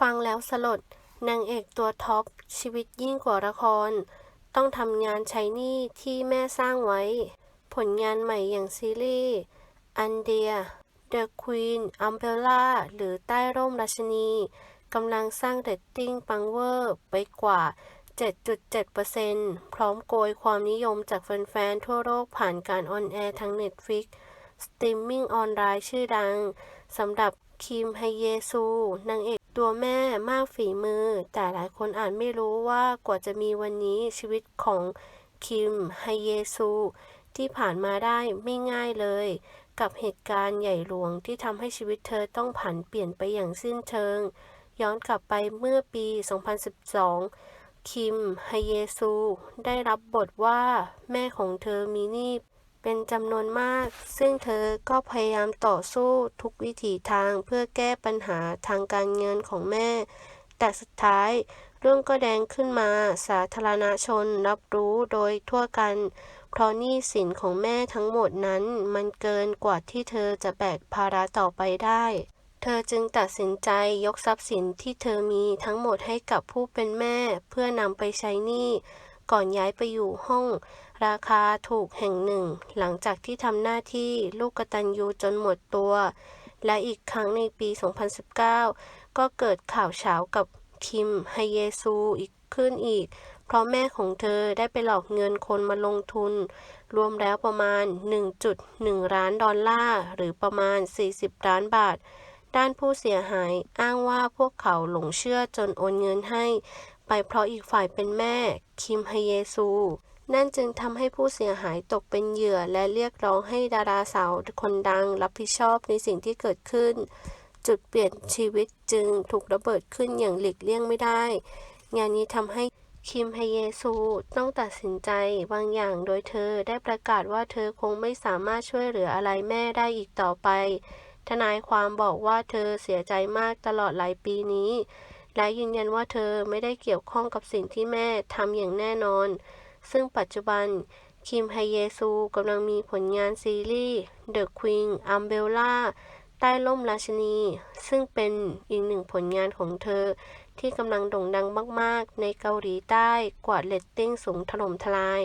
ฟังแล้วสลดนางเอกตัวท็อป ชีวิตยิ่งกว่าละคร ต้องทำงานใช้หนี้ที่แม่สร้างไว้ ผลงานใหม่อย่างซีรีส์อันเดีย The Queen Umbrella หรือใต้ร่มราชนีกำลังสร้างเรตติ้งปังเวอร์ไปกว่า 7.7%พร้อมโกยความนิยมจากแฟนๆ ทั่วโลกผ่านการออนแอร์ทาง Netflix สตรีมมิ่งออนไลน์ชื่อดังสำหรับ คิมไฮเยซูนางเอกตัวแม่มากฝีมือ แต่หลายคนอาจไม่รู้ว่ากว่าจะมีวันนี้ชีวิตของคิมไฮเยซู ที่ผ่านมาได้ไม่ง่ายเลย กับเหตุการณ์ใหญ่หลวงที่ทำให้ชีวิตเธอต้องผันเปลี่ยนไปอย่างสิ้นเชิง ย้อนกลับไปเมื่อปี 2012 คิมไฮเยซู ได้รับบทว่าแม่ของเธอมีหนี้ เป็นจำนวนมาก ซึ่งเธอก็พยายามต่อสู้ทุกวิถีทางเพื่อแก้ปัญหาทางการเงินของแม่ แต่สุดท้ายเรื่องก็แดงขึ้นมาสาธารณชนรับรู้โดยทั่วกัน เพราะหนี้สินของแม่ทั้งหมดนั้นมันเกินกว่าที่เธอจะแบกภาระต่อไปได้ เธอจึงตัดสินใจยกทรัพย์สินที่เธอมีทั้งหมดให้กับผู้เป็นแม่ เพื่อนำไปใช้หนี้ ก่อนย้ายไปอยู่ห้อง ราคาถูกแห่งหนึ่ง หลังจากที่ทำหน้าที่ลูกกตัญญูจนหมดตัว และอีกครั้งในปี 2019 ก็เกิดข่าวเช้ากับคิมไฮเยซูอีกขึ้นอีก เพราะแม่ของเธอได้ไปหลอกเงินคนมาลงทุน รวมแล้วประมาณ 1.1 ล้านดอลลาร์ หรือประมาณ 40 ล้านบาทด้านผู้เสียหายอ้างว่าพวกเขาหลงเชื่อจนโอนเงินให้ ไปเพราะอีกฝ่ายเป็นแม่ คิมฮเยซู นั่นจึงทำให้ผู้เสียหายตกเป็นเหยื่อและเรียกร้องให้ดาราสาวคนดังรับผิดชอบในสิ่งที่เกิดขึ้น จุดเปลี่ยนชีวิตจึงถูกระเบิดขึ้นอย่างหลีกเลี่ยงไม่ได้ งานนี้ทำให้คิมฮเยซูต้องตัดสินใจบางอย่างโดยเธอได้ประกาศว่าเธอคงไม่สามารถช่วยเหลืออะไรแม่ได้อีกต่อไป ทนายความบอกว่าเธอเสียใจมากตลอดหลายปีนี้ และยืนยันว่าเธอไม่ได้เกี่ยวข้องกับสิ่งที่แม่ทำอย่างแน่นอน ซึ่งปัจจุบัน คิมไฮเยซูกำลังมีผลงานซีรีส์ The Queen Umbrella ใต้ร่มราชินี ซึ่งเป็นอีกหนึ่งผลงานของเธอ ที่กำลังโด่งดังมาก ๆ ในเกาหลีใต้กวาดเรตติ้งสูงถล่มทลาย